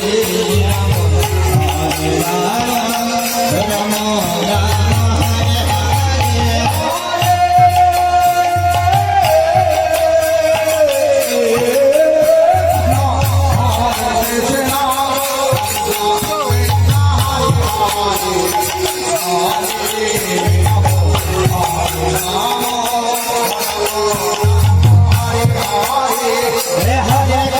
Hare Hare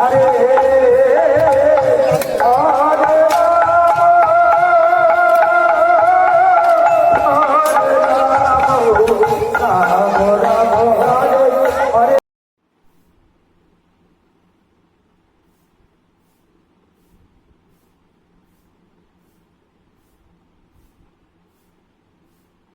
अरे